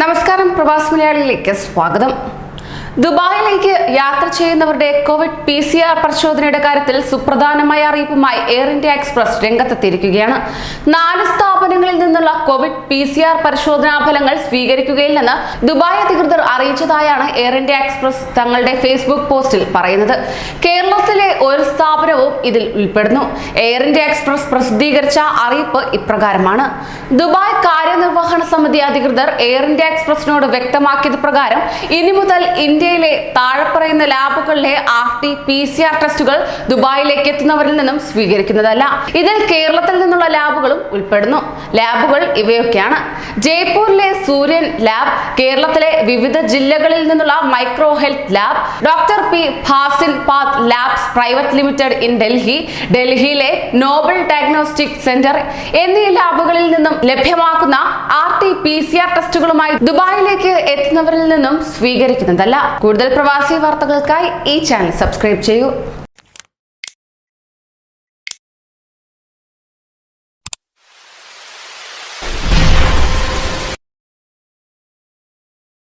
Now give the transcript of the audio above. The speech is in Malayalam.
നമസ്കാരം പ്രവാസ് മലയാളിയിലേക്ക് സ്വാഗതം. ദുബായിലേക്ക് യാത്ര ചെയ്യുന്നവരുടെ കോവിഡ് പി സി ആർ പരിശോധനയുടെ കാര്യത്തിൽ സുപ്രധാനമായ അറിയിപ്പുമായി എയർ ഇന്ത്യ എക്സ്പ്രസ് രംഗത്തെത്തിയിരിക്കുകയാണ്. നാല് സ്ഥാപനങ്ങളിൽ നിന്നുള്ള കോവിഡ് പി സി ആർ പരിശോധനാ ഫലങ്ങൾ സ്വീകരിക്കുകയില്ലെന്ന് ദുബായ് അധികൃതർ അറിയിച്ചതായാണ് എയർ ഇന്ത്യ എക്സ്പ്രസ് തങ്ങളുടെ ഫേസ്ബുക്ക് പോസ്റ്റിൽ പറയുന്നത്. കേരളത്തിലെ ഒരു സ്ഥാപനവും ഇതിൽ ഉൾപ്പെടുന്നു. എയർ ഇന്ത്യ എക്സ്പ്രസ് പ്രസിദ്ധീകരിച്ച അറിയിപ്പ് ഇപ്രകാരമാണ്. ദുബായ് കാര്യനിർവഹണ സമിതി അധികൃതർ എയർ ഇന്ത്യ എക്സ്പ്രസിനോട് വ്യക്തമാക്കിയത് പ്രകാരം ഇനി മുതൽ ഇന്ത്യയിലെ താഴെ പറയുന്ന ലാബുകളിലെ R T P C R ടെസ്റ്റുകൾ ദുബായിലേക്ക് എത്തുന്നവരിൽ നിന്നും സ്വീകരിക്കുന്നതല്ല. ഇതിൽ കേരളത്തിൽ നിന്നുള്ള ലാബുകളും ഉൾപ്പെടുന്നു. ലാബുകൾ ഇവയൊക്കെയാണ്. ജയ്പൂരിലെ സൂര്യൻ ലാബ് കേരളത്തിലെ വിവിധ ജില്ലകളിൽ നിന്നുള്ള micro health lab doctor P Bhasin path labs private limited in Delhi ഡൽഹിയിലെ നോബൽ ഡയഗ്നോസ്റ്റിക് സെന്റർ എന്നീ ലാബുകളിൽ നിന്നും ലഭ്യമാക്കുന്ന R T P C R ടെസ്റ്റുകളുമായി ദുബായിലേക്ക് എത്തുന്നവരിൽ നിന്നും സ്വീകരിക്കുന്നതല്ല. കൂടുതൽ പ്രവാസി വാർത്തകൾക്കായി ഈ ചാനൽ സബ്സ്ക്രൈബ് ചെയ്യൂ.